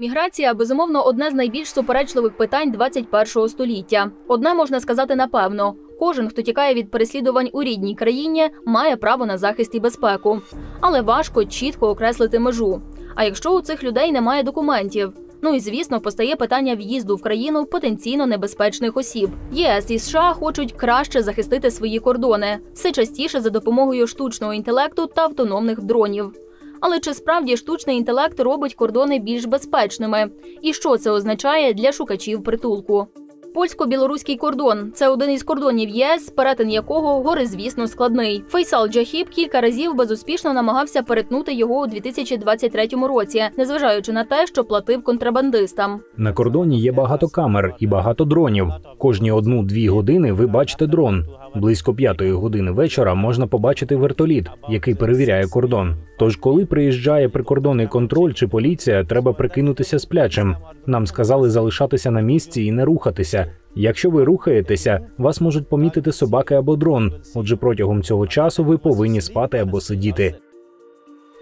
Міграція безумовно одне з найбільш суперечливих питань 21-го століття. Одне можна сказати напевно: кожен, хто тікає від переслідувань у рідній країні, має право на захист і безпеку. Але важко чітко окреслити межу. А якщо у цих людей немає документів? Ну і звісно, постає питання в'їзду в країну потенційно небезпечних осіб. ЄС і США хочуть краще захистити свої кордони все частіше за допомогою штучного інтелекту та автономних дронів. Але чи справді штучний інтелект робить кордони більш безпечними? І що це означає для шукачів притулку? Польсько-білоруський кордон це один із кордонів ЄС, перетин якого горизвісно складний. Фейсал Джахіб кілька разів безуспішно намагався перетнути його у 2023 році, незважаючи на те, що платив контрабандистам. На кордоні є багато камер і багато дронів. Кожні одну-дві години ви бачите дрон. Близько п'ятої години вечора можна побачити вертоліт, який перевіряє кордон. Тож, коли приїжджає прикордонний контроль чи поліція, треба прикинутися сплячим. Нам сказали залишатися на місці і не рухатися. Якщо ви рухаєтеся, вас можуть помітити собаки або дрон. Отже, протягом цього часу ви повинні спати або сидіти.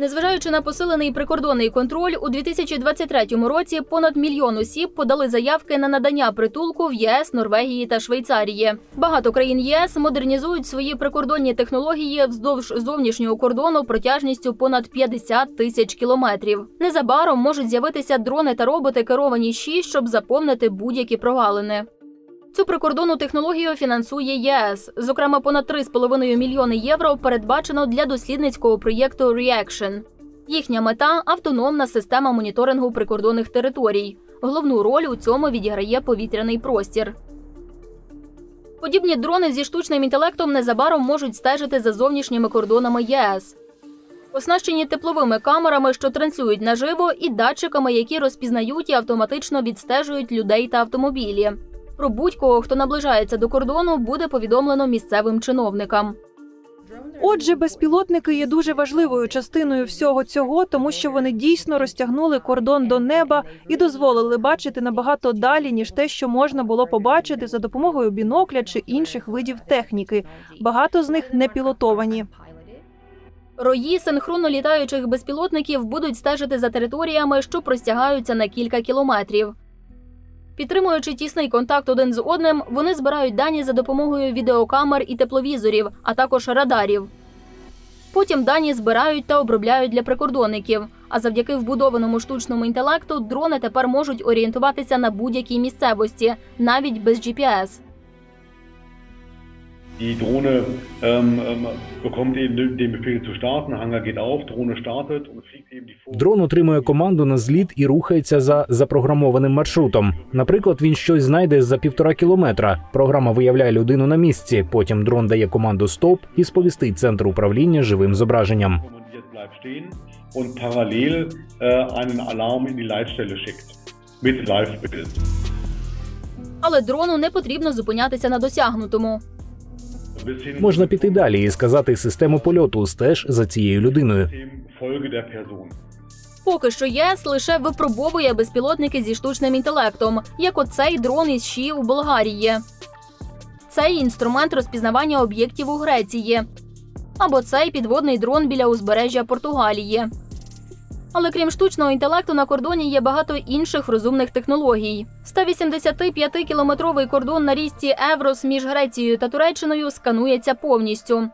Незважаючи на посилений прикордонний контроль, у 2023 році понад мільйон осіб подали заявки на надання притулку в ЄС, Норвегії та Швейцарії. Багато країн ЄС модернізують свої прикордонні технології вздовж зовнішнього кордону протяжністю понад 50 тисяч кілометрів. Незабаром можуть з'явитися дрони та роботи, керовані ЩІ, щоб заповнити будь-які прогалини. Цю прикордонну технологію фінансує ЄС. Зокрема, понад 3,5 мільйони євро передбачено для дослідницького проєкту Reaction. Їхня мета автономна система моніторингу прикордонних територій. Головну роль у цьому відіграє повітряний простір. Подібні дрони зі штучним інтелектом незабаром можуть стежити за зовнішніми кордонами ЄС. Оснащені тепловими камерами, що транслюють наживо, і датчиками, які розпізнають і автоматично відстежують людей та автомобілі. Про будь-кого, хто наближається до кордону, буде повідомлено місцевим чиновникам. Отже, безпілотники є дуже важливою частиною всього цього, тому що вони дійсно розтягнули кордон до неба і дозволили бачити набагато далі, ніж те, що можна було побачити за допомогою бінокля чи інших видів техніки. Багато з них не пілотовані. Рої синхронно літаючих безпілотників будуть стежити за територіями, що простягаються на кілька кілометрів. Підтримуючи тісний контакт один з одним, вони збирають дані за допомогою відеокамер і тепловізорів, а також радарів. Потім дані збирають та обробляють для прикордонників. А завдяки вбудованому штучному інтелекту дрони тепер можуть орієнтуватися на будь-якій місцевості, навіть без GPS. Die Drohne ähm, ähm, bekommt eben den Befehl zu starten, Hangar geht auf, Drohne startet und fliegt eben die Vor Дрон отримує команду на зліт і рухається за запрограмованим маршрутом. Наприклад, він щось знайде за півтора кілометра. Програма виявляє людину на місці. Потім дрон дає команду стоп і сповістить центр управління живим зображенням. und parallel äh, einen Alarm in die Leitstelle schickt. Mit Live-Bild. Але дрону не потрібно зупинятися на досягнутому. Можна піти далі і сказати систему польоту стеж за цією людиною. Поки що ЄС лише випробовує безпілотники зі штучним інтелектом, як оцей дрон із ЩІ у Болгарії. Цей інструмент розпізнавання об'єктів у Греції. Або цей підводний дрон біля узбережжя Португалії. Але крім штучного інтелекту на кордоні є багато інших розумних технологій. 185-кілометровий кордон на річці Еврос між Грецією та Туреччиною сканується повністю.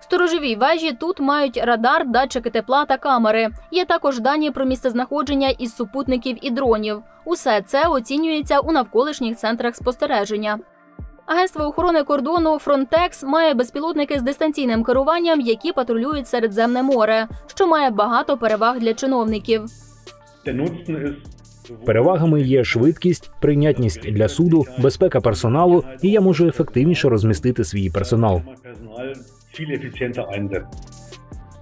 Сторожові вежі тут мають радар, датчики тепла та камери. Є також дані про місцезнаходження із супутників і дронів. Усе це оцінюється у навколишніх центрах спостереження. Агентство охорони кордону Frontex має безпілотники з дистанційним керуванням, які патрулюють Середземне море, що має багато переваг для чиновників. Перевагами є швидкість, прийнятність для суду, безпека персоналу, і я можу ефективніше розмістити свій персонал.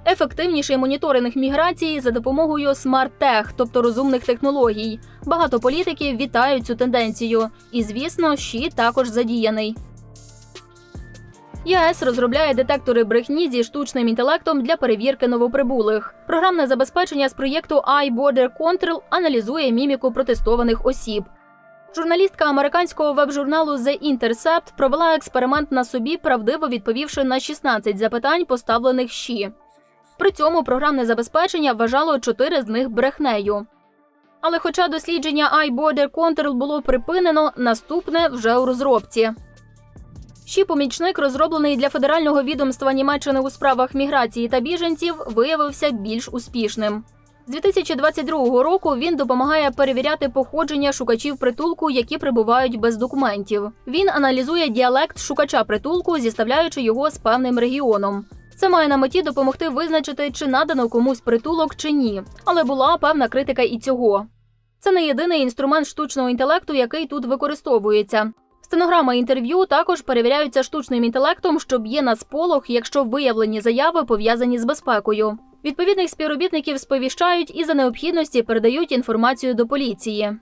Ефективніший моніторинг міграції за допомогою смарт-тех, тобто розумних технологій. Багато політиків вітають цю тенденцію. І, звісно, ЩІ також задіяний. ЄС розробляє детектори брехні зі штучним інтелектом для перевірки новоприбулих. Програмне забезпечення з проєкту iBorder Control аналізує міміку протестованих осіб. Журналістка американського веб-журналу The Intercept провела експеримент на собі, правдиво відповівши на 16 запитань, поставлених ЩІ. При цьому програмне забезпечення вважало чотири з них брехнею. Але хоча дослідження iBorder Control було припинено, наступне вже у розробці. Ще помічник, розроблений для федерального відомства Німеччини у справах міграції та біженців, виявився більш успішним. З 2022 року він допомагає перевіряти походження шукачів притулку, які прибувають без документів. Він аналізує діалект шукача притулку, зіставляючи його з певним регіоном. Це має на меті допомогти визначити, чи надано комусь притулок чи ні. Але була певна критика і цього. Це не єдиний інструмент штучного інтелекту, який тут використовується. Стенограма інтерв'ю також перевіряються штучним інтелектом, що б'є на сполох, якщо виявлені заяви пов'язані з безпекою. Відповідних співробітників сповіщають і за необхідності передають інформацію до поліції.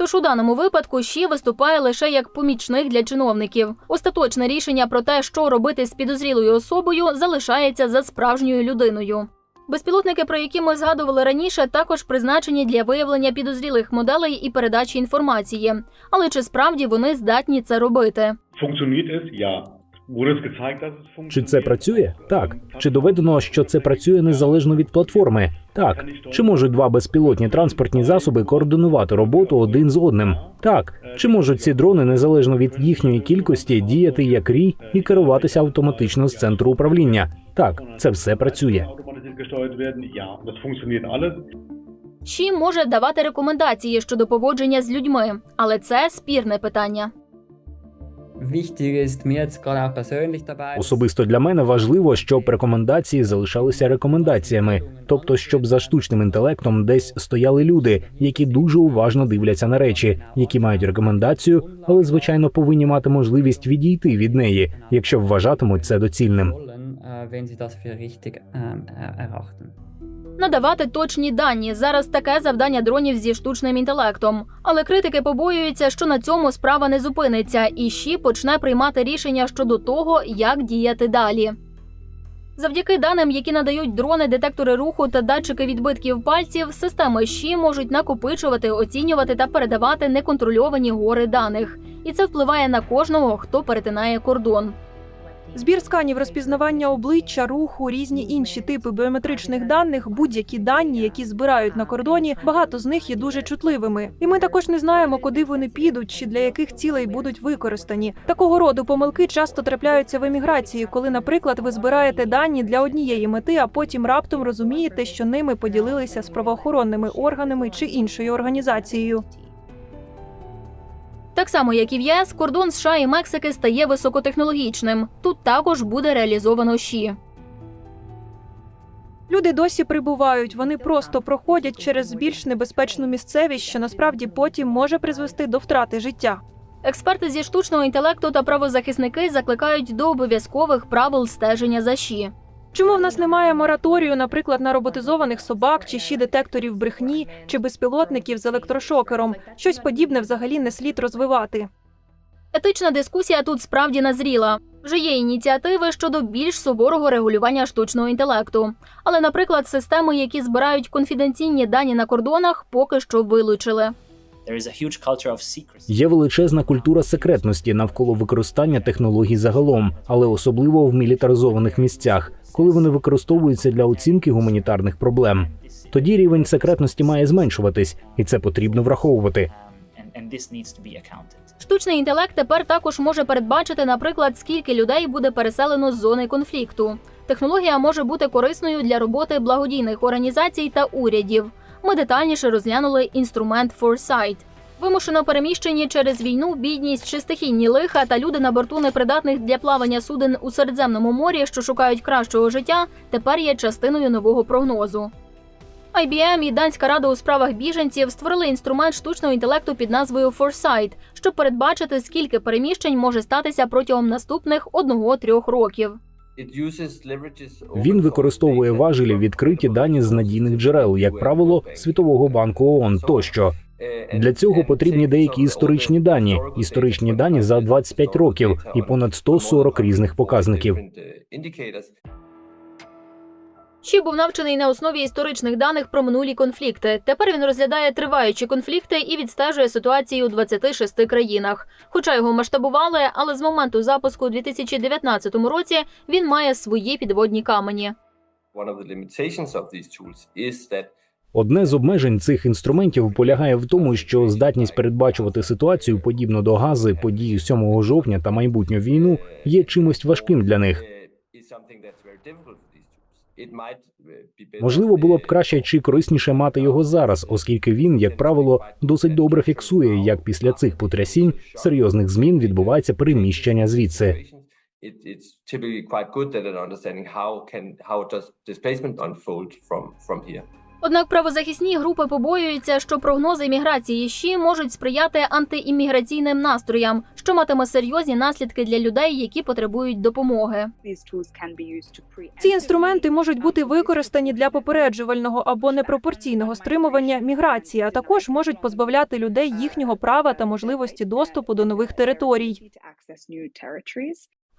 Тож у даному випадку ще виступає лише як помічник для чиновників. Остаточне рішення про те, що робити з підозрілою особою, залишається за справжньою людиною. Безпілотники, про які ми згадували раніше, також призначені для виявлення підозрілих моделей і передачі інформації. Але чи справді вони здатні це робити? Функціонує? es? Чи це працює? Так. Чи доведено, що це працює незалежно від платформи? Так. Чи можуть два безпілотні транспортні засоби координувати роботу один з одним? Так. Чи можуть ці дрони незалежно від їхньої кількості діяти як рій і керуватися автоматично з центру управління? Так, це все працює. ЩІ може давати рекомендації щодо поводження з людьми, але це спірне питання. Особисто для мене важливо, щоб рекомендації залишалися рекомендаціями, тобто, щоб за штучним інтелектом десь стояли люди, які дуже уважно дивляться на речі, які мають рекомендацію, але звичайно повинні мати можливість відійти від неї, якщо вважатимуть це доцільним. Надавати точні дані зараз таке завдання дронів зі штучним інтелектом. Але критики побоюються, що на цьому справа не зупиниться, і ЩІ почне приймати рішення щодо того, як діяти далі. Завдяки даним, які надають дрони, детектори руху та датчики відбитків пальців, системи ЩІ можуть накопичувати, оцінювати та передавати неконтрольовані гори даних. І це впливає на кожного, хто перетинає кордон. Збір сканів розпізнавання обличчя, руху, різні інші типи біометричних даних, будь-які дані, які збирають на кордоні, багато з них є дуже чутливими. І ми також не знаємо, куди вони підуть чи для яких цілей будуть використані. Такого роду помилки часто трапляються в еміграції, коли, наприклад, ви збираєте дані для однієї мети, а потім раптом розумієте, що ними поділилися з правоохоронними органами чи іншою організацією. Так само, як і в ЄС, кордон США і Мексики стає високотехнологічним. Тут також буде реалізовано ЩІ. Люди досі прибувають, вони просто проходять через більш небезпечну місцевість, що насправді потім може призвести до втрати життя. Експерти зі штучного інтелекту та правозахисники закликають до обов'язкових правил стеження за ЩІ. Чому в нас немає мораторію, наприклад, на роботизованих собак чи ще детекторів брехні чи безпілотників з електрошокером? Щось подібне взагалі не слід розвивати. Етична дискусія тут справді назріла. Вже є ініціативи щодо більш суворого регулювання штучного інтелекту. Але, наприклад, системи, які збирають конфіденційні дані на кордонах, поки що вилучили. There is a huge culture of secrecy. Є величезна культура секретності навколо використання технологій загалом, але особливо в мілітаризованих місцях, коли вони використовуються для оцінки гуманітарних проблем. Тоді рівень секретності має зменшуватись, і це потрібно враховувати. And, and this needs to be accounted. Штучний інтелект тепер також може передбачити, наприклад, скільки людей буде переселено з зони конфлікту. Технологія може бути корисною для роботи благодійних організацій та урядів. Ми детальніше розглянули інструмент Foresight. Вимушено переміщені через війну, бідність чи стихійні лиха та люди на борту непридатних для плавання суден у Середземному морі, що шукають кращого життя, тепер є частиною нового прогнозу. IBM і Данська рада у справах біженців створили інструмент штучного інтелекту під назвою Foresight, щоб передбачити, скільки переміщень може статися протягом наступних одного-трьох років. Він використовує важелі відкриті дані з надійних джерел, як правило, Світового банку ООН тощо. Для цього потрібні деякі історичні дані, історичні дані за 25 років і понад 140 різних показників. Ще був навчений на основі історичних даних про минулі конфлікти. Тепер він розглядає триваючі конфлікти і відстежує ситуацію у 26 країнах. Хоча його масштабували, але з моменту запуску у 2019 році він має свої підводні камені. Одне з обмежень цих інструментів полягає в тому, що здатність передбачувати ситуацію, подібно до гази, події 7 жовтня та майбутню війну, є чимось важким для них. Можливо, було б краще чи корисніше мати його зараз, оскільки він, як правило, досить добре фіксує, як після цих потрясінь серйозних змін відбувається переміщення звідси. It, it's typically quite good at understanding how can how does displacement unfold from from here. Однак правозахисні групи побоюються, що прогнози міграції ЩІ можуть сприяти антиімміграційним настроям, що матиме серйозні наслідки для людей, які потребують допомоги. Ці інструменти можуть бути використані для попереджувального або непропорційного стримування міграції, а також можуть позбавляти людей їхнього права та можливості доступу до нових територій.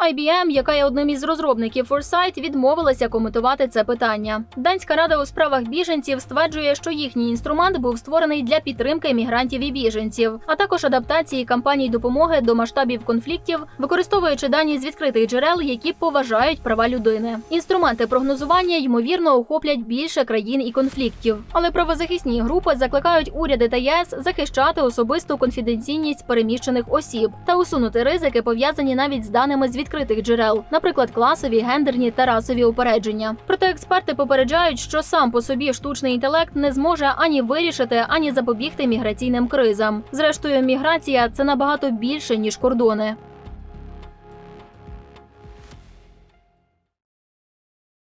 IBM, яка є одним із розробників Foresight, відмовилася коментувати це питання. Данська рада у справах біженців стверджує, що їхній інструмент був створений для підтримки мігрантів і біженців, а також адаптації кампаній допомоги до масштабів конфліктів, використовуючи дані з відкритих джерел, які поважають права людини. Інструменти прогнозування ймовірно охоплять більше країн і конфліктів. Але правозахисні групи закликають уряди та ЄС захищати особисту конфіденційність переміщених осіб та усунути ризики, пов'язані навіть з даними з відкритих джерел, наприклад, класові, гендерні та расові упередження. Проте експерти попереджають, що сам по собі штучний інтелект не зможе ані вирішити, ані запобігти міграційним кризам. Зрештою, міграція це набагато більше ніж кордони.